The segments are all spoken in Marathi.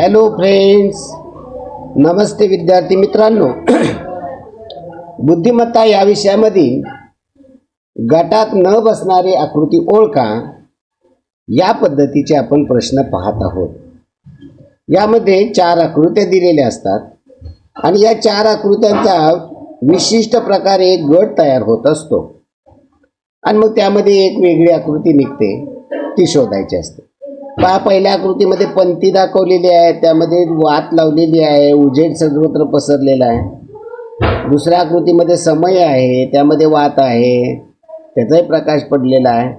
हॅलो फ्रेंड्स नमस्ते विद्यार्थी मित्रांनो. बुद्धिमत्ता या विषयामधील गटात न बसणारी आकृती ओळखा. या पद्धतीचे आपण प्रश्न पाहत आहोत. यामध्ये चार आकृत्या दिलेल्या असतात आणि या चार आकृत्यांचा विशिष्ट प्रकारे एक गट तयार होत असतो. आणि मग त्यामध्ये एक वेगळी आकृती निघते ती शोधायची असते. पहा पहिल्या आकृतीमध्ये पंथी दाखवलेली आहे त्यामध्ये वात लावलेली आहे उजेड सर्वत्र पसरलेला आहे. दुसऱ्या आकृतीमध्ये समय आहे त्यामध्ये वात आहे त्याचाही प्रकाश पडलेला आहे.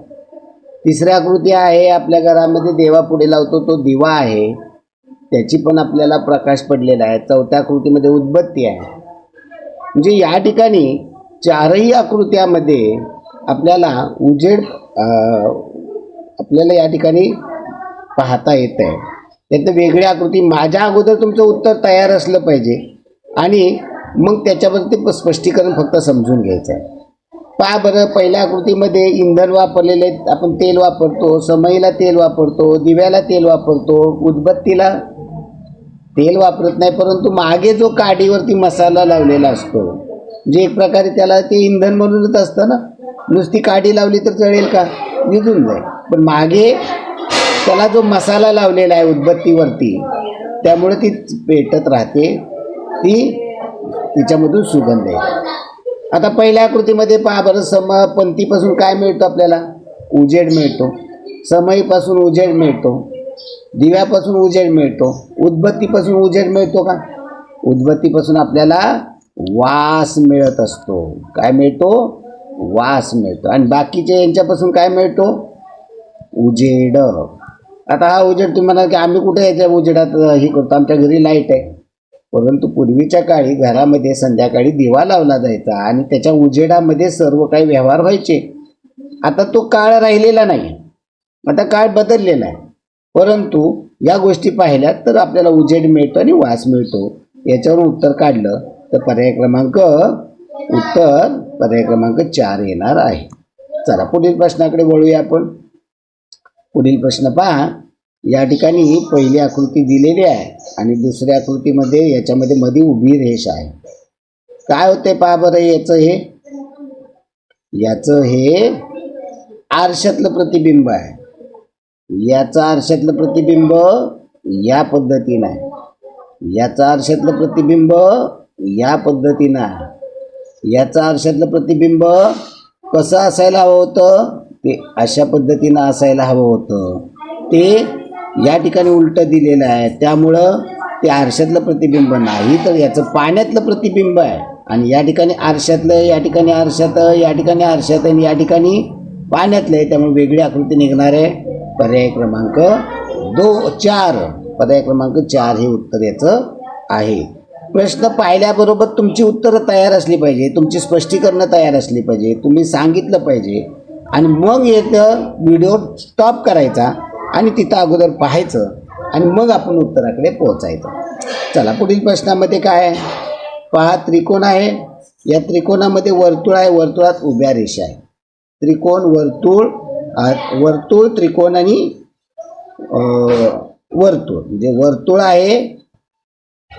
तिसऱ्या आकृती आहे आपल्या घरामध्ये देवापुढे लावतो तो दिवा आहे. त्याची पण आपल्याला प्रकाश पडलेला आहे. चौथ्या आकृतीमध्ये उद्बत्ती आहे. म्हणजे या ठिकाणी चारही आकृत्यामध्ये आपल्याला उजेड आपल्याला या ठिकाणी पाहता येत आहे त्यातनं वेगळी आकृती माझ्या अगोदर तुमचं उत्तर तयार असलं पाहिजे. आणि मग त्याच्याबद्दल ते स्पष्टीकरण फक्त समजून घ्यायचं आहे पहा बरं पहिल्या आकृतीमध्ये इंधन वापरलेले आपण तेल वापरतो समईला तेल वापरतो दिव्याला तेल वापरतो उदबत्तीला तेल वापरत नाही परंतु मागे जो काडीवरती मसाला लावलेला असतो जे एक प्रकारे त्याला ते इंधन म्हणूनच असतं ना. नुसती काडी लावली तर जळेल का? निघून जाईल. पण मागे त्याला जो मसाला लावलेला आहे उदबत्तीवरती त्यामुळे ती पेटत राहते. ती तिच्यामधून सुगंध आहे आता पहिल्या आकृतीमध्ये पहा बरं सम पंथीपासून काय मिळतो आपल्याला? उजेड मिळतो. समईपासून उजेड मिळतो. दिव्यापासून उजेड मिळतो. उदबत्तीपासून उजेड मिळतो का? उदबत्तीपासून आपल्याला वास मिळत असतो. काय मिळतो? वास मिळतो. आणि बाकीचे यांच्यापासून काय मिळतो? उजेड. आता हा उजेड तुम्ही म्हणाल की आम्ही कुठे याच्या उजेडात हे करतो? आमच्या घरी लाइट आहे. परंतु पूर्वीच्या काळी घरामध्ये संध्याकाळी दिवा लावला जायचा आणि त्याच्या उजेडामध्ये सर्व काही व्यवहार व्हायचे. आता तो काळ राहिलेला नाही. आता काळ बदललेला आहे. परंतु या गोष्टी पाहिल्या तर आपल्याला उजेड मिळतो आणि वास मिळतो. याच्यावरून उत्तर काढलं तर पर्याय क्रमांक उत्तर पर्याय क्रमांक चार येणार आहे. चला पुढील प्रश्नाकडे वळूया आपण. पुढील प्रश्न पहा. या ठिकाणी पहिली आकृती दिलेली आहे आणि दुसऱ्या आकृतीमध्ये याच्यामध्ये मध्ये उभी रेष आहे. काय होते पहा बरं याचं हे? याचं हे आरशातलं प्रतिबिंब आहे. याचं आरशातलं प्रतिबिंब या पद्धतीनं आहे. याचं आरशातलं प्रतिबिंब या पद्धतीनं आहे. याचं आरशातलं प्रतिबिंब कसं असायला हवं होतं? ते अशा पद्धतीनं असायला हवं होतं. ते या ठिकाणी उलटं दिलेलं आहे. त्यामुळं ते आरशातलं प्रतिबिंब नाही तर याचं पाण्यातलं प्रतिबिंब आहे. आणि या ठिकाणी आरशातलं या ठिकाणी आरशात या ठिकाणी आरशात आणि या ठिकाणी पाण्यातलं आहे. त्यामुळे वेगळी आकृती निघणार आहे. पर्याय क्रमांक दो चार. पर्याय क्रमांक चार हे उत्तर याचं आहे. प्रश्न पाहिल्याबरोबर तुमची उत्तरं तयार असली पाहिजे तुमची स्पष्टीकरणं तयार असली पाहिजे तुम्ही सांगितलं पाहिजे. आणि मग येतं व्हिडिओ स्टॉप करायचा. आणि तिथं अगोदर पाहायचं आणि मग आपण उत्तराकडे पोहोचायचं. चला पुढील प्रश्नामध्ये काय आहे? पहा त्रिकोण आहे. या त्रिकोणामध्ये वर्तुळ आहे वर्तुळात उभ्या रेषा आहे. त्रिकोण वर्तुळ वर्तुळ त्रिकोण आणि वर्तुळ. म्हणजे वर्तुळ आहे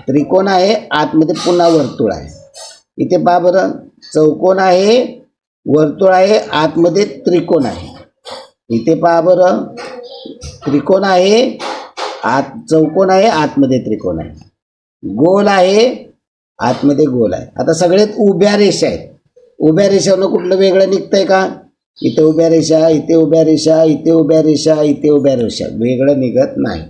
त्रिकोण आहे आतमध्ये पुन्हा वर्तुळ आहे. इथे पहा बरं चौकोन आहे वर्तुळ आहे आतमध्ये त्रिकोण आहे. इथे पहा बरं त्रिकोण आहे आत चौकोन आहे आतमध्ये त्रिकोण आहे. गोल आहे आतमध्ये गोल आहे. आता सगळ्यात उभ्या रेषा आहेत. उभ्या रेषावरनं कुठलं वेगळं निघतंय का? इथे उभ्या रेषा इथे उभ्या रेषा इथे उभ्या रेषा इथे उभ्या रेषा. वेगळं निघत नाही.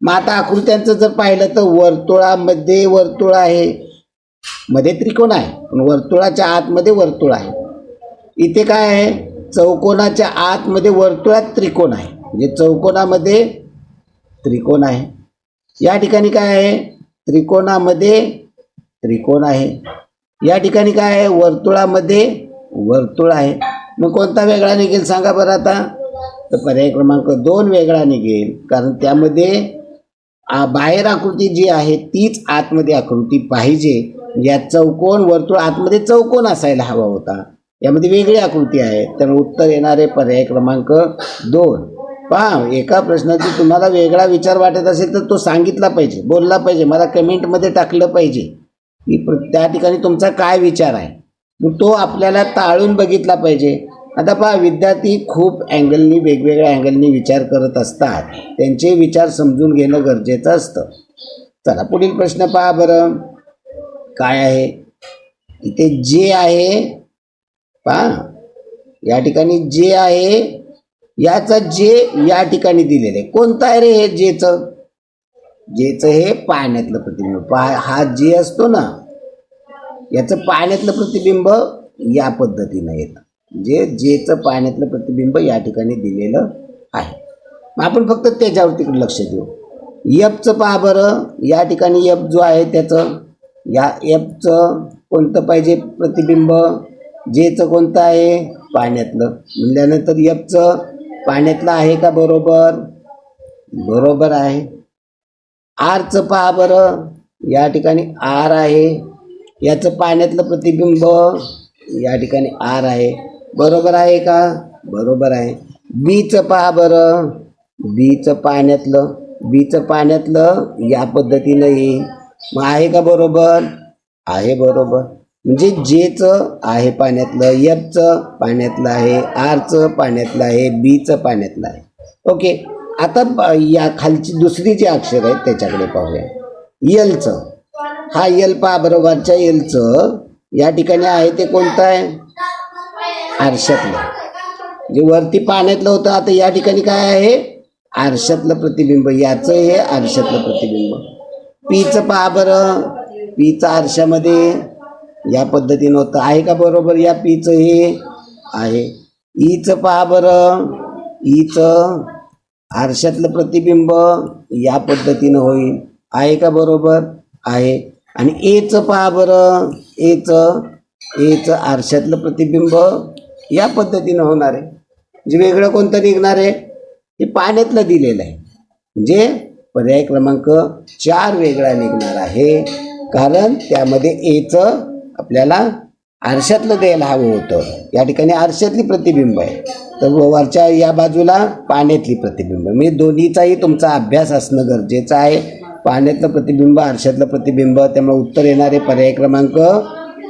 मग आता आकृत्यांचं जर पाहिलं तर वर्तुळामध्ये वर्तुळ आहे. मध्ये त्रिकोण आहे पण वर्तुळाच्या आतमध्ये वर्तुळ आहे. इथे काय आहे? चौकोनाच्या आतमध्ये वर्तुळात त्रिकोण आहे. म्हणजे चौकोनामध्ये त्रिकोण आहे. या ठिकाणी काय आहे? त्रिकोणामध्ये त्रिकोण आहे. या ठिकाणी काय आहे? वर्तुळामध्ये वर्तुळ आहे. मग कोणता वेगळा निघेल सांगा बरं आता. तर पर्याय क्रमांक दोन वेगळा निघेल. कारण त्यामध्ये आ, बाहेर आकृती जी आहे तीच आतमध्ये आकृती पाहिजे. या चौकोन वर्तुळ आतमध्ये चौकोन असायला हवा होता. यामध्ये वेगळी आकृती आहे. त्यामुळे उत्तर येणारे पर्याय क्रमांक दोन. पहा एका प्रश्नाची तुम्हाला वेगळा विचार वाटत असेल तर तो सांगितला पाहिजे बोलला पाहिजे मला कमेंटमध्ये टाकलं पाहिजे. की प्र- त्या ठिकाणी तुमचा काय विचार आहे? मग तो आपल्याला टाळून बघितला पाहिजे. आता पहा विद्यार्थी खूप अँगलनी वेगवेगळ्या अँगलनी विचार करत असतात. त्यांचे विचार समजून घेणं गरजेचं असतं. चला पुढील प्रश्न पहा बरं. काय आहे? इथे जे आहे पहा या ठिकाणी जे आहे याचं जे या ठिकाणी दिलेलं आहे. कोणतं आहे रे हे जेचं? जेचं हे पाण्यातलं प्रतिबिंब. पा हा जे असतो ना याचं पाण्यातलं प्रतिबिंब या पद्धतीनं येतं. जे जेचं पाण्यातलं प्रतिबिंब या ठिकाणी दिलेलं आहे. मग आपण फक्त त्याच्यावरती लक्ष देऊ. यपचं पहा बरं. या ठिकाणी यप जो आहे त्याचं या यपचं कोणतं पाहिजे प्रतिबिंब? जेचं कोणतं आहे? पाण्यातलं. म्हणल्यानंतर यपचं पाण्यातलं आहे का बरोबर? बरोबर आहे. आरचं पहा बरं. या ठिकाणी आर आहे. याचं पाण्यातलं प्रतिबिंब या ठिकाणी आर आहे. बरोबर आहे का? बरोबर आहे. बीचं पहा बरं. बीचं पाण्यातलं बीचं पाण्यातलं या पद्धतीनं येईल मग आहे का बरोबर? आहे बरोबर. म्हणजे जेचं आहे पाण्यातलं यपचं पाण्यातलं आहे आरचं पाण्यातलं आहे बीचं पाण्यातलं आहे. ओके आता या खालची दुसरी जी अक्षर आहेत त्याच्याकडे पाहूया. यलचं हा यल पा बरोबरच्या यलचं या ठिकाणी आहे ते कोणतं आहे? आरशातलं. जे वरती पाण्यातलं होतं आता या ठिकाणी काय आहे? आरशातलं प्रतिबिंब. याचं हे आरशातलं प्रतिबिंब. पीचं पहा बरं. पीचं आरशामध्ये या पद्धतीनं होतं. आहे का बरोबर? या पीचं हे आहे. ईचं पहा बरं. ईचं आरशातलं प्रतिबिंब या पद्धतीनं होईल. आहे का बरोबर? आहे. आणि एचं पहा बरं. एचं एचं आरशातलं प्रतिबिंब या पद्धतीनं होणार आहे. म्हणजे वेगळं कोणतं निघणार आहे? हे पाण्यातलं दिलेलं आहे. म्हणजे पर्याय क्रमांक चार वेगळा निघणार आहे. कारण त्यामध्ये एचं आपल्याला आरशातलं द्यायला हवं होतं. या ठिकाणी आरशातली प्रतिबिंब आहे. तर वरच्या या बाजूला पाण्यातली प्रतिबिंब म्हणजे दोन्हीचाही तुमचा अभ्यास असणं गरजेचं आहे. पाण्यातलं प्रतिबिंब आरशातलं प्रतिबिंब त्यामुळे उत्तर येणारे पर्याय क्रमांक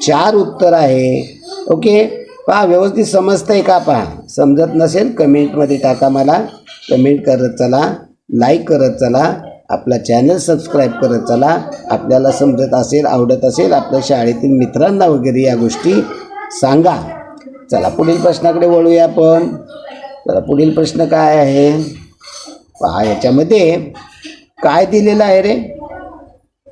चार उत्तर आहे. ओके? पहा व्यवस्थित समजतं आहे का पहा? समजत नसेल कमेंटमध्ये टाका मला. कमेंट करत चला लाईक करत चला. आपला चॅनल सबस्क्राईब करत चला. आपल्याला समजत असेल आवडत असेल आपल्या शाळेतील मित्रांना वगैरे या गोष्टी सांगा. चला पुढील प्रश्नाकडे वळूया आपण. चला पुढील प्रश्न काय आहे? पहा याच्यामध्ये काय दिलेलं आहे रे?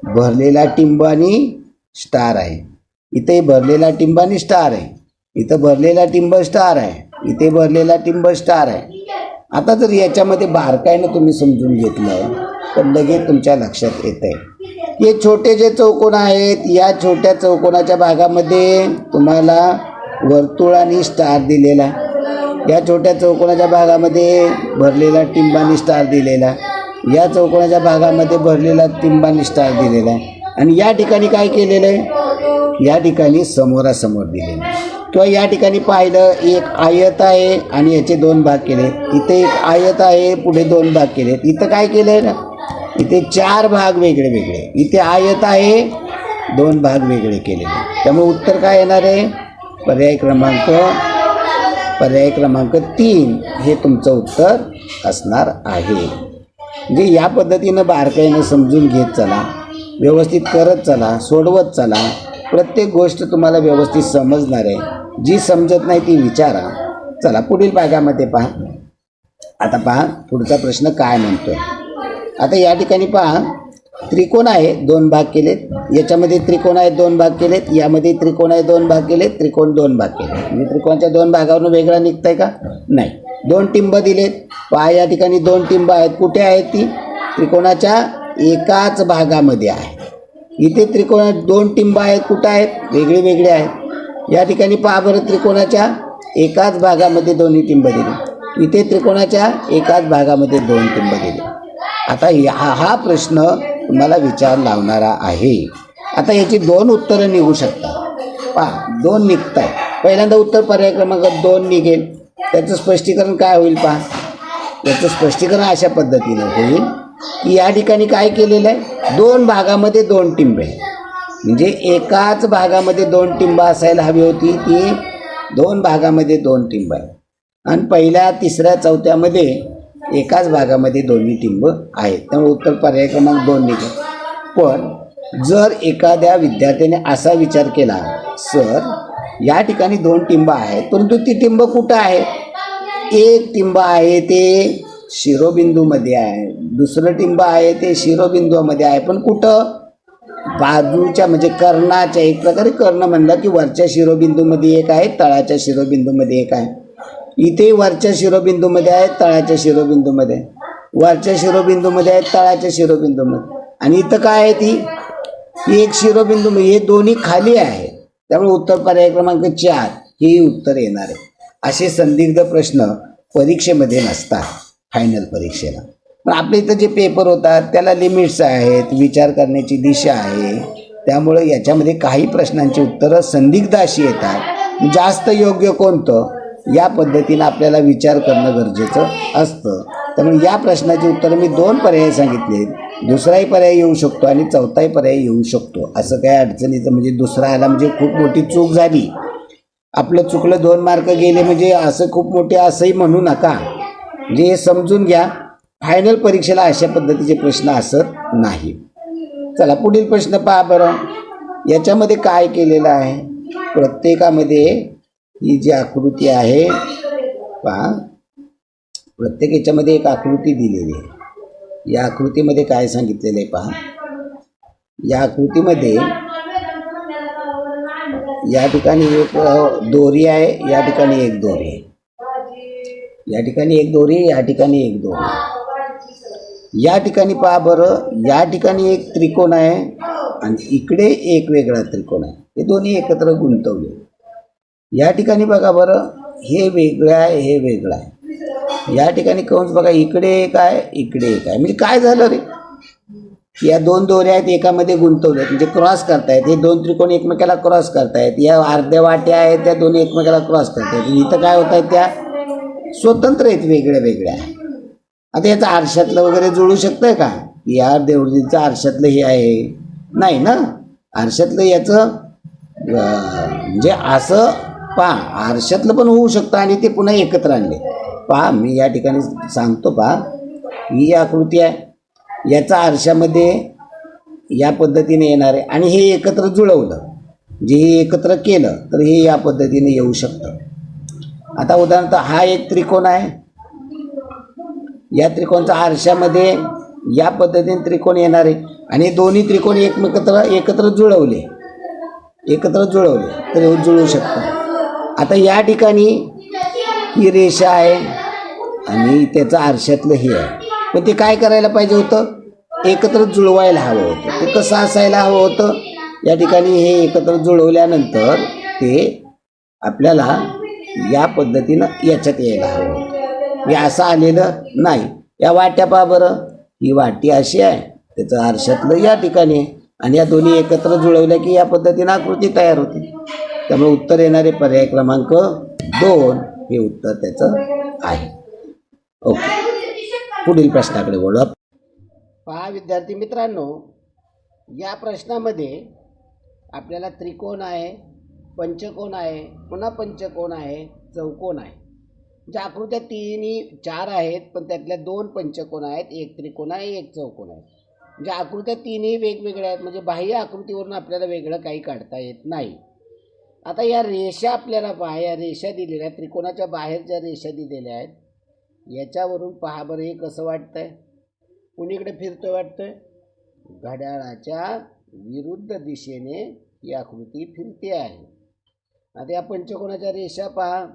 भरलेला टिंबानी स्टार आहे. इथे भरलेला टिंबानी स्टार आहे. इथं भरलेला टिंब स्टार आहे. इथे भरलेला टिंब स्टार आहे. आता जर याच्यामध्ये बारकाईनं तुम्ही समजून घेतलं पण लगेच तुमच्या लक्षात येत आहे हे छोटे जे चौकोन आहेत या छोट्या चौकोनाच्या भागामध्ये तुम्हाला वर्तुळ आणि स्टार दिलेला. या छोट्या चौकोनाच्या भागामध्ये भरलेला टिंबानी स्टार दिलेला. या चौकोनाच्या भागामध्ये भरलेला टिंबानी स्टार दिलेला. आहे आणि या ठिकाणी काय केलेलं आहे? या ठिकाणी समोरासमोर दिलेलं आहे. किंवा या ठिकाणी पाहिलं एक आयत आहे आणि याचे दोन भाग केले. इथे एक आयत आहे पुढे दोन भाग केले. इथं काय केलं आहे ना इथे चार भाग वेगळे वेगळे. इथे आयत आहे दोन भाग वेगळे केलेले. त्यामुळे उत्तर काय येणार आहे? पर्याय क्रमांक पर्याय क्रमांक तीन हे तुमचं उत्तर असणार आहे. म्हणजे या पद्धतीनं बारकाईनं समजून घेत चला व्यवस्थित करत चला सोडवत चला. प्रत्येक गोष्ट तुम्हाला व्यवस्थित समजणार आहे. जी समजत नाही ती विचारा. चला पुढील भागामध्ये पहा. आता पहा पुढचा प्रश्न काय म्हणतोय? आता या ठिकाणी पहा त्रिकोण आहे दोन भाग केलेत. याच्यामध्ये त्रिकोण आहे दोन भाग केलेत. यामध्ये त्रिकोण आहे दोन भाग केलेत. त्रिकोण दोन भाग केले म्हणजे त्रिकोणच्या दोन भागावरून वेगळा निघतंय का? नाही. दोन टिंब दिलेत. पहा या ठिकाणी दोन टिंब आहेत. कुठे आहेत ती? त्रिकोणाच्या एकाच भागामध्ये आहे. इथे त्रिकोणात दोन टिंब आहेत. कुठं आहेत? वेगळे वेगळे आहेत. या ठिकाणी पहा बरं त्रिकोणाच्या एकाच भागामध्ये दोन्ही टिंब दिले. इथे त्रिकोणाच्या एकाच भागामध्ये दोन टिंब दिले. आता हा हा प्रश्न तुम्हाला विचार लावणारा आहे. आता याची दोन उत्तरं निघू शकतात. पहा दोन निघत आहे पहिल्यांदा उत्तर पर्याय क्रमांक दोन निघेल. त्याचं स्पष्टीकरण काय होईल पहा? याचं स्पष्टीकरण अशा पद्धतीनं होईल की या ठिकाणी काय केलेलं आहे? दोन भागामध्ये दोन टिंबे म्हणजे एकाच भागामध्ये दोन टिंब असायला हवी होती ती दोन भागामध्ये दोन टिंब आहे आणि पहिल्या तिसऱ्या चौथ्यामध्ये एकाच भागामध्ये दोन्ही टिंब आहेत. त्यामुळे उत्तर पर्याय क्रमांक दोन निघेल. पण जर एखाद्या विद्यार्थ्याने असा विचार केला सर या ठिकाणी दोन टिंब आहेत परंतु ती टिंब कुठं आहे? एक टिंब आहे ते शिरोबिंदूमध्ये आहे. दुसरं टिंब आहे ते शिरोबिंदूमध्ये आहे. पण कुठं? बाजूच्या म्हणजे कर्णाच्या एक प्रकारे कर्ण म्हणलं की वरच्या शिरोबिंदूमध्ये एक आहे तळाच्या शिरोबिंदूमध्ये एक आहे. इथे वरच्या शिरोबिंदूमध्ये आहे तळाच्या शिरोबिंदूमध्ये. वरच्या शिरोबिंदूमध्ये आहे तळाच्या शिरोबिंदूमध्ये. आणि इथं काय आहे ती? ही एक शिरोबिंदू म्हणजे हे दोन्ही खाली आहे. त्यामुळे उत्तर पर्याय क्रमांक चार ही उत्तर येणार आहे. असे संदिग्ध प्रश्न परीक्षेमध्ये नसतात फायनल परीक्षेला. पण आपल्या इथं जे पेपर होतात त्याला लिमिट्स आहेत विचार करण्याची दिशा आहे. त्यामुळे याच्यामध्ये काही प्रश्नांची उत्तरं संदिग्ध अशी येतात. जास्त योग्य कोणतं? या पद्धतीनं आपल्याला विचार करणं गरजेचं असतं. त्यामुळे या प्रश्नाची उत्तरं मी दोन पर्याय सांगितले दुसराही पर्याय येऊ शकतो आणि चौथाही पर्याय येऊ शकतो. असं काय अडचणीचं म्हणजे दुसरा आला म्हणजे खूप मोठी चूक झाली. आपलं चुकलं दोन मार्क गेले म्हणजे असं खूप मोठे असंही म्हणू नका. म्हणजे हे समजून घ्या. फायनल परीक्षेला अशा पद्धतीचे प्रश्न असत नाही. चला पुढील प्रश्न पहा बरं. याच्यामध्ये काय केलेलं आहे? प्रत्येकामध्ये ही जी आकृती आहे पहा. प्रत्येक याच्यामध्ये एक आकृती दिलेली आहे. या आकृतीमध्ये काय सांगितलेलं आहे पहा. या आकृतीमध्ये या ठिकाणी एक दोरी आहे या ठिकाणी एक दोरी आहे. या ठिकाणी एक दोरी या ठिकाणी एक दोरी या ठिकाणी पहा बरं या ठिकाणी एक त्रिकोण आहे आणि इकडे एक वेगळा त्रिकोण आहे. हे दोन्ही एकत्र गुंतवले. या ठिकाणी बघा बरं हे वेगळं आहे हे वेगळं आहे. या ठिकाणी कंस बघा इकडे एक आहे इकडे एक आहे. म्हणजे काय झालं रे? या दोन दोऱ्या आहेत एकामध्ये गुंतवल्यात म्हणजे क्रॉस करतायत. हे दोन त्रिकोण एकमेकाला क्रॉस करतायत. या अर्ध्या वाट्या आहेत त्या दोन्ही एकमेकाला क्रॉस करतायत. इथं काय होत आहेत त्या स्वतंत्र आहेत वेगळ्या वेगळ्या. आता याचं आरशातलं वगैरे जुळू शकतंय का? या देवळीचं आरशातलं हे आहे. नाही ना? आरशातलं याचं म्हणजे असं पहा आरशातलं पण होऊ शकतं आणि ते पुन्हा एकत्र आणले. पहा मी या ठिकाणी सांगतो पहा ही आकृती आहे याचा आरशामध्ये या पद्धतीने येणार आहे आणि हे एकत्र जुळवलं. जे हे एकत्र केलं तर हे या पद्धतीने येऊ शकतं. आता उदाहरणार्थ हा एक त्रिकोण आहे. या त्रिकोणचा आरशामध्ये या पद्धतीने त्रिकोण येणार आहे आणि दोन्ही त्रिकोण एकमेकत्र एकत्र जुळवले. एकत्र जुळवले तर हे जुळू शकतं. आता या ठिकाणी ही रेषा आहे आणि त्याचं आरशातलं हे आहे. पण ते काय करायला पाहिजे होतं? एकत्र जुळवायला हवं होतं. ते कसं असायला हवं होतं? या ठिकाणी हे एकत्र जुळवल्यानंतर ते आपल्याला या पद्धतीनं याच्यात यायला हवं होतं. हे असं आलेलं नाही. या वाट्या पहा बरं. ही वाटी अशी आहे. त्याचं आरशातलं या ठिकाणी आहे. आणि या दोन्ही एकत्र जुळवल्या की या पद्धतीनं आकृती तयार होते. त्यामुळे उत्तर येणारे पर्याय क्रमांक दोन हे उत्तर त्याचं आहे. ओके. पुढील प्रश्नाकडे बोलू पहा विद्यार्थी मित्रांनो या प्रश्नामध्ये आपल्याला त्रिकोण आहे पंचकोन आहे पुन्हा पंचकोन आहे चौकोन आहे. म्हणजे आकृत्या तिन्ही चार आहेत पण त्यातल्या दोन पंचकोण आहेत एक त्रिकोण आहे एक चौकोन आहे. म्हणजे आकृत्या तिन्ही वेगवेगळ्या आहेत म्हणजे बाह्य आकृतीवरून आपल्याला वेगळं काही काढता येत नाही. आता या रेषा आपल्याला पहा या रेषा दिलेल्या आहेत. त्रिकोणाच्या बाहेर ज्या रेषा दिलेल्या आहेत याच्यावरून पहा बरं हे कसं वाटतं आहे कुणीकडे फिरतो वाटतं घड्याळाच्या विरुद्ध दिशेने ही आकृती फिरते आहे. आता या पंचकोणाच्या रेषा पहा.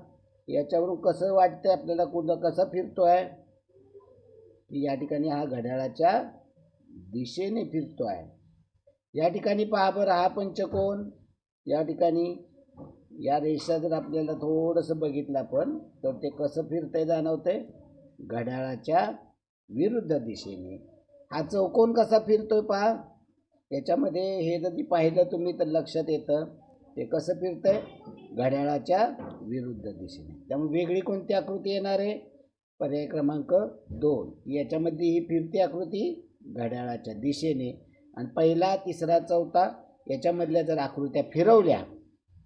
याच्यावरून कसं वाटतंय आपल्याला कुठं कसं फिरतो आहे या ठिकाणी हा घड्याळाच्या दिशेने फिरतो आहे या ठिकाणी पहा बरं हा पंचकोन. या ठिकाणी या रेषा जर आपल्याला थोडंसं बघितलं आपण तर ते कसं फिरतंय जाणवतंय? घड्याळाच्या विरुद्ध दिशेने. हा चौकोन कसा फिरतोय पहा. याच्यामध्ये हे जरी पाहिलं तुम्ही तर लक्षात येतं. ते कसं फिरतंय? घड्याळाच्या विरुद्ध दिशेने. त्यामुळे वेगळी कोणती आकृती येणार आहे? पर्याय क्रमांक दोन. याच्यामध्ये ही फिरती आकृती घड्याळाच्या दिशेने. आणि पहिला तिसरा चौथा याच्यामधल्या जर आकृत्या फिरवल्या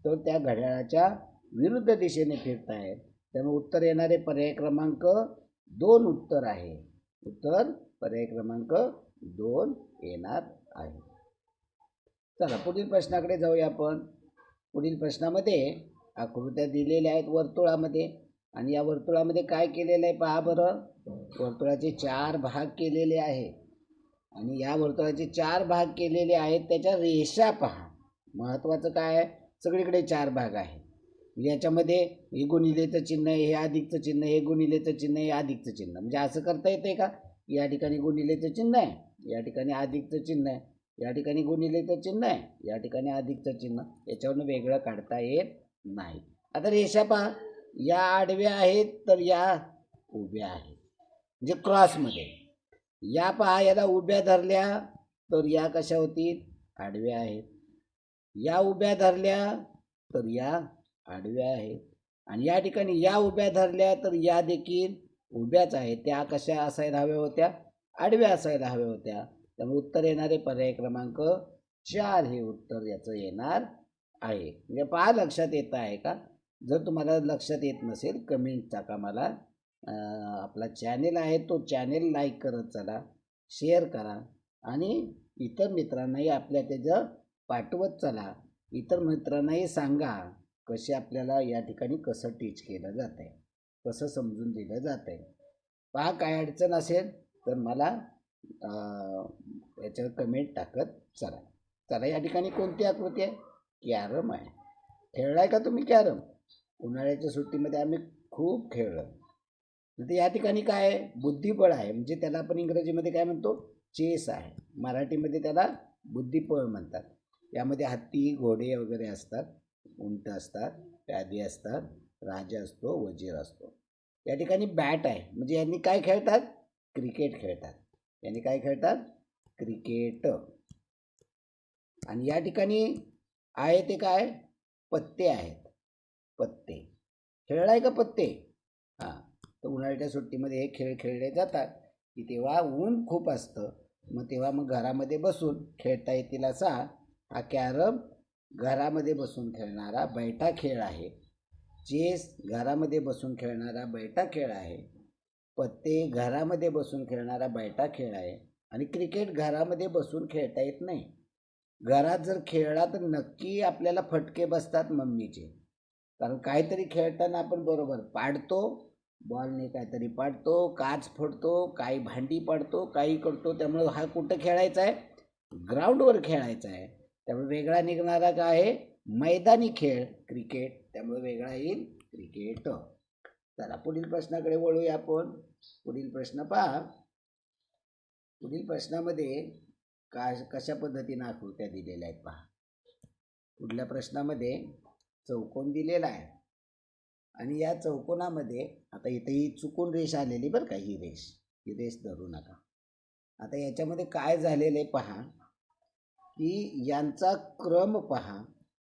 तर त्या घड्याळाच्या विरुद्ध दिशेने फिरत आहेत त्यामुळे उत्तर येणारे पर्याय क्रमांक दोन उत्तर आहे. उत्तर पर्याय क्रमांक दोन येणार आहे. चला पुढील प्रश्नाकडे जाऊया आपण. पुढील प्रश्नामध्ये आकृत्या दिलेल्या आहेत वर्तुळामध्ये. आणि या वर्तुळामध्ये काय केलेलं आहे पहा बरं. वर्तुळाचे चार भाग केलेले आहे. आणि या वर्तुळाचे चार भाग केलेले आहेत. त्याच्या रेषा पहा. महत्त्वाचं काय आहे? सगळीकडे चार भाग आहे याच्यामध्ये हे गुणिलेचं चिन्ह आहे हे अधिकचं चिन्ह हे गुणिलेचं चिन्ह हे अधिकचं चिन्ह. म्हणजे असं करता येते का? या ठिकाणी गुणिलेचं चिन्ह आहे. या ठिकाणी अधिकचं चिन्ह आहे. या ठिकाणी गुणिलेचं चिन्ह आहे. या ठिकाणी अधिकचं चिन्ह. याच्यावरून वेगळं काढता येत नाही. आता रेषा पहा. या आडव्या आहेत तर या उभ्या आहेत. म्हणजे क्रॉसमध्ये या पहा. याला उभ्या धरल्या तर या कशा होतील? आडव्या आहेत. या उभ्या धरल्या तर या आडव्या आहेत. आणि या ठिकाणी या उभ्या धरल्या तर या देखील उभ्याच आहेत. त्या कशा असायला हव्या होत्या? आडव्या असायला हव्या होत्या. त्यामुळे उत्तर येणारे पर्याय क्रमांक चार हे उत्तर याचं येणार आहे. म्हणजे पहा लक्षात येत आहे का? जर तुम्हाला लक्षात येत नसेल कमेंट टाका मला आपला चॅनेल आहे तो चॅनेल लाईक करत चला शेअर करा. आणि इतर मित्रांनाही आपल्या त्याचं पाठवत चला. इतर मित्रांनाही सांगा कसे आपल्याला या ठिकाणी कसं टीच केलं जात आहे कसं समजून दिलं जात आहे पहा काय अडचण असेल तर मला याच्यावर कमेंट टाकत चला. चला या ठिकाणी कोणती आकृती आहे? कॅरम आहे. खेळलाय का तुम्ही कॅरम? उन्हाळ्याच्या सुट्टीमध्ये आम्ही खूप खेळलो. तर या ठिकाणी काय आहे? बुद्धिबळ आहे. म्हणजे त्याला आपण इंग्रजीमध्ये काय म्हणतो? चेस आहे. मराठीमध्ये त्याला बुद्धिबळ म्हणतात. यामध्ये हत्ती घोडे वगैरे असतात उंट असतात प्यादी असतात राजा असतो वजीर असतो. या ठिकाणी बॅट आहे. म्हणजे यांनी काय खेळतात? क्रिकेट खेळतात. यांनी काय खेळतात? क्रिकेट आणि या ठिकाणी आहे ते काय पत्ते आहेत. पत्ते. खेळलाय का पत्ते? हां. तर उन्हाळ्याच्या सुट्टीमध्ये हे खेळ खेळले जातात. की तेव्हा ऊन खूप असतं. मग तेव्हा मग घरामध्ये बसून खेळता येतील असा हा कॅरम घरामध्ये बसून खेळणारा बैठा खेळ आहे. चेस घरामध्ये बसून खेळणारा बैठा खेळ आहे पत्ते घरामध्ये बसून खेळणारा बैठा खेळ आहे आणि क्रिकेट घरामध्ये बसून खेळता येत नाही. घरात जर खेळला तर नक्की आपल्याला फटके बसतात मम्मीचे. कारण काहीतरी खेळताना आपण बरोबर पाडतो बॉलने काहीतरी पाडतो काच फोडतो काही भांडी पाडतो काही करतो त्यामुळे हा कुठं खेळायचा आहे? ग्राउंडवर खेळायचा आहे. त्यामुळे वेगळा निघणारा काय आहे मैदानी खेळ क्रिकेट. त्यामुळे वेगळा येईल क्रिकेट. चला पुढील प्रश्नाकडे वळूया आपण. पुढील प्रश्न पहा. पुढील प्रश्नामध्ये का कशा पद्धतीनं आकृत्या दिलेल्या आहेत पहा. पुढल्या प्रश्नामध्ये चौकोन दिलेला आहे. आणि या चौकोनामध्ये आता इथे ही चुकून रेष आलेली बरं का ही रेष. ही रेष धरू नका. आता याच्यामध्ये काय झालेलं आहे पहा. की यांचा क्रम पहा.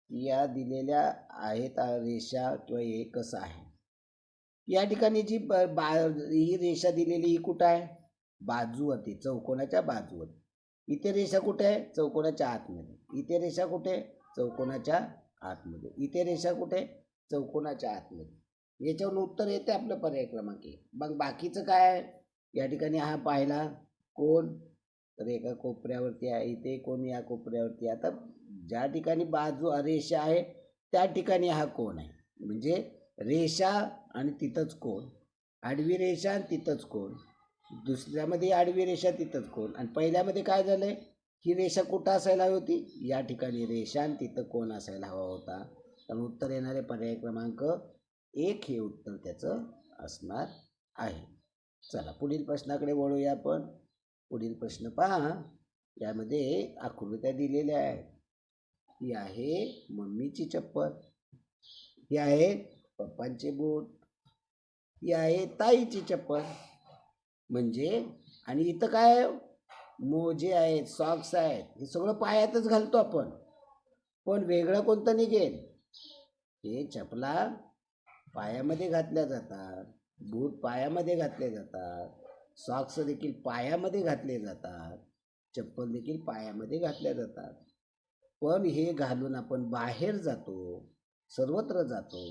या दिलेल्या आहेत रेषा किंवा हे कसं आहे. या ठिकाणी जी ब बा ही रेषा दिलेली ही कुठं आहे? बाजूवरती चौकोनाच्या बाजूवरती. इथे रेषा कुठे आहे? चौकोनाच्या आतमध्ये. इथे रेषा कुठे? आहे? चौकोनाच्या आतमध्ये. इथे रेषा कुठे? चौकोनाच्या आतमध्ये. याच्यावरून उत्तर येते आपलं पर्याय क्रमांक एक. मग बाकीचं काय आहे? या ठिकाणी हा पाहिला. कोण? तर एका कोपऱ्यावरती आहे इथे कोण या कोपऱ्यावरती आहे. आता ज्या ठिकाणी बाजू रेषा आहे त्या ठिकाणी हा कोण आहे? म्हणजे रेषा आणि तिथंच कोण? आडवी रेषा आणि तिथंच कोण? दुसऱ्यामध्ये आडवी रेषा तिथंच कोण? आणि पहिल्यामध्ये काय झालं आहे ही रेषा कुठं असायला हवी होती? या ठिकाणी रेषा आणि तिथं कोण असायला हवा होता? त्यामुळे उत्तर येणारे पर्याय क्रमांक एक हे उत्तर त्याचं असणार आहे. चला पुढील प्रश्नाकडे वळूया आपण. पुढील प्रश्न पहा. यामध्ये आकृत्या दिलेल्या आहेत. ही आहे मम्मीची चप्पल. ही आहे पप्पांचे बूट. ही आहे ताईची चप्पल. म्हणजे आणि इथं काय मोजे आहेत सॉक्स आहेत. हे सगळं पायातच घालतो आपण. पण वेगळं कोणतं निघेल? हे चपला पायामध्ये घातल्या जातात. बूट पायामध्ये घातले जातात. सॉक्स देखील पायामध्ये घातले जातात. चप्पल देखील पायामध्ये घातल्या जातात. पण हे घालून आपण बाहेर जातो सर्वत्र जातो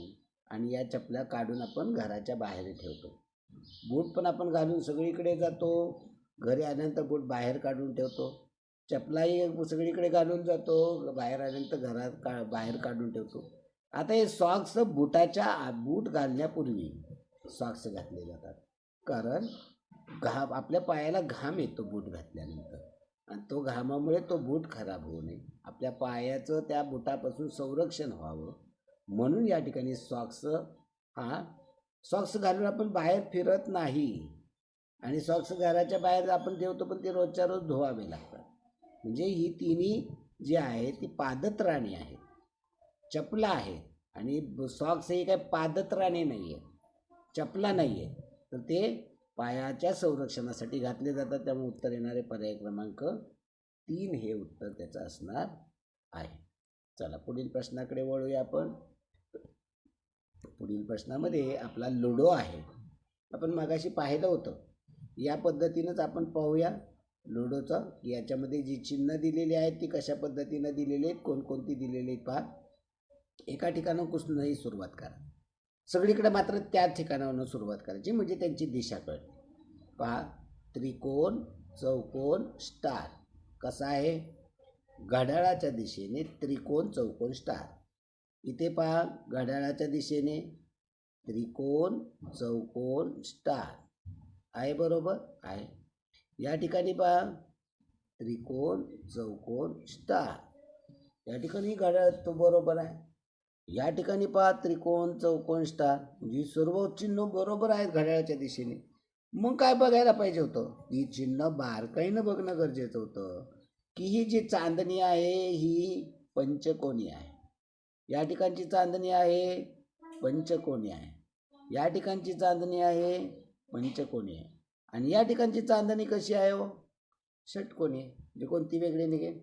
आणि या चपल्या काढून आपण घराच्या बाहेर ठेवतो. बूट पण आपण घालून सगळीकडे जातो. घरी आल्यानंतर बूट बाहेर काढून ठेवतो. चपलाही सगळीकडे घालून जातो. बाहेर आल्यानंतर घरात का बाहेर काढून ठेवतो. आता हे सॉक्स बुटाच्या बूट घालण्यापूर्वी सॉक्स घातले जातात. कारण घाम आपल्या पायाला घाम येतो बूट घातल्यानंतर. आणि तो घामामुळे तो बूट खराब होऊ नये. आपल्या पायाचं त्या बुटापासून संरक्षण व्हावं. म्हणून या ठिकाणी सॉक्स हा सॉक्स घालून आपण बाहेर फिरत नाही. आणि सॉक्स घराच्या बाहेर आपण ठेवतो पण ते रोजच्या रोज धुवावे लागतात. म्हणजे ही तिन्ही जी आहे ती पादत्राणी आहेत. चपला आहे आणि सॉक्स हे काय पादत्राणी नाही आहे चपला नाही आहे तर ते पायाच्या संरक्षणासाठी घातले जातात. त्यामुळे उत्तर येणारे पर्याय क्रमांक तीन हे उत्तर त्याचं असणार आहे. चला पुढील प्रश्नाकडे वळूया आपण. पुढील प्रश्नामध्ये आपला लुडो आहे. आपण मागाशी पाहिलं होतं. या पद्धतीनंच आपण पाहूया लुडोचं. की याच्यामध्ये जी चिन्ह दिलेली आहेत ती कशा पद्धतीनं दिलेली आहेत कोणकोणती दिलेली आहेत पहा. एका ठिकाणं कुसणंही सुरुवात करा. सगळीकडे मात्र त्याच ठिकाणावरून सुरुवात करायची म्हणजे त्यांची दिशा कळते. पहा त्रिकोण चौकोन स्टार. कसा आहे? घड्याळाच्या दिशेने त्रिकोण चौकोन स्टार. इथे पहा घड्याळाच्या दिशेने त्रिकोण चौकोन स्टार. आहे बरोबर? आहे. या ठिकाणी पहा त्रिकोण चौकोन स्टार. या ठिकाणी घड्याळ तो बरोबर आहे. या ठिकाणी पहा त्रिकोण चौकोन स्टार. म्हणजे सर्व चिन्ह बरोबर आहेत घड्याळाच्या दिशेने. मग काय बघायला पाहिजे होतं? ही चिन्ह बारकाईनं बघणं गरजेचं होतं. की ही जी चांदणी आहे ही पंचकोणी आहे. या ठिकाणची चांदणी आहे पंचकोणी आहे. या ठिकाणची चांदणी आहे पंचकोणी आहे. आणि या ठिकाणची चांदणी कशी आहे हो? षटकोणी आहे. म्हणजे कोणती वेगळी निघेल?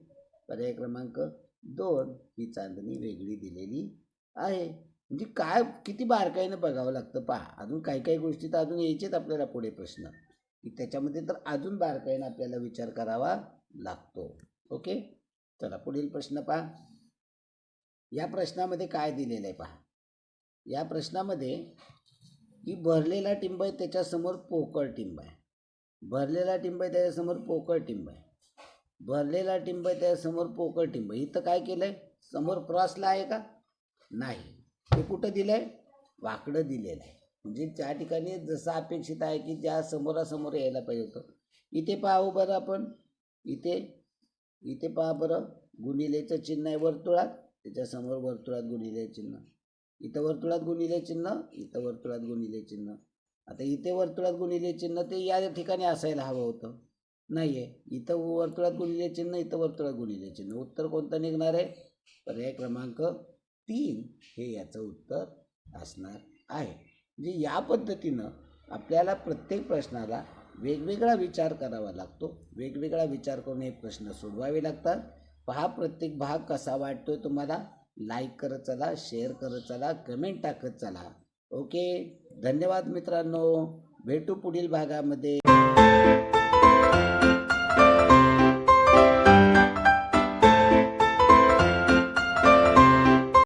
पर्याय क्रमांक दोन. ही चांदणी वेगळी दिलेली आहे. म्हणजे काय किती बारकाईनं बघावं लागतं पहा. अजून काही काही गोष्टी तर अजून यायचेत आपल्याला पुढे प्रश्न. की त्याच्यामध्ये तर अजून बारकाईनं आपल्याला विचार करावा लागतो. ओके? चला पुढील प्रश्न पहा. या प्रश्नामध्ये काय दिलेलं आहे पहा. या प्रश्नामध्ये की भरलेला टिंब आहे त्याच्यासमोर पोकळ टिंब आहे. भरलेला टिंब आहे त्याच्यासमोर पोकळ टिंब आहे. भरलेला टिंब आहे त्याच्यासमोर पोकळ टिंब इथं काय केलं आहे समोर क्रॉसला आहे का? नाही. ते कुठं दिलं आहे वाकडं दिलेलं आहे म्हणजे त्या ठिकाणी जसं अपेक्षित आहे की ज्या समोरासमोर यायला पाहिजे होतं. इथे पाहू बरं आपण. इथे. इथे पहा बरं. गुणिलेचं चिन्ह आहे वर्तुळात. त्याच्यासमोर वर्तुळात गुणिले चिन्ह. इथं वर्तुळात गुणिले चिन्ह इथं वर्तुळात गुणिले चिन्ह. आता इथे वर्तुळात गुणिले चिन्ह ते या ठिकाणी असायला हवं होतं. नाही आहे इथं वर्तुळात गुणिले चिन्ह इथं वर्तुळात गुणिले चिन्ह. उत्तर कोणतं निघणार आहे? पर्याय क्रमांक तीन हे याचं उत्तर असणार आहे. म्हणजे या पद्धतीनं आपल्याला प्रत्येक प्रश्नाला वेगवेगळा विचार करावा लागतो. वेगवेगळा विचार करून हे प्रश्न सोडवावे लागतात. पहा प्रत्येक भाग कसा वाटतो तुम्हाला? लाईक करत चला शेअर करत चला कमेंट टाकत चला. ओके धन्यवाद मित्रांनो. भेटू पुढील भागामध्ये.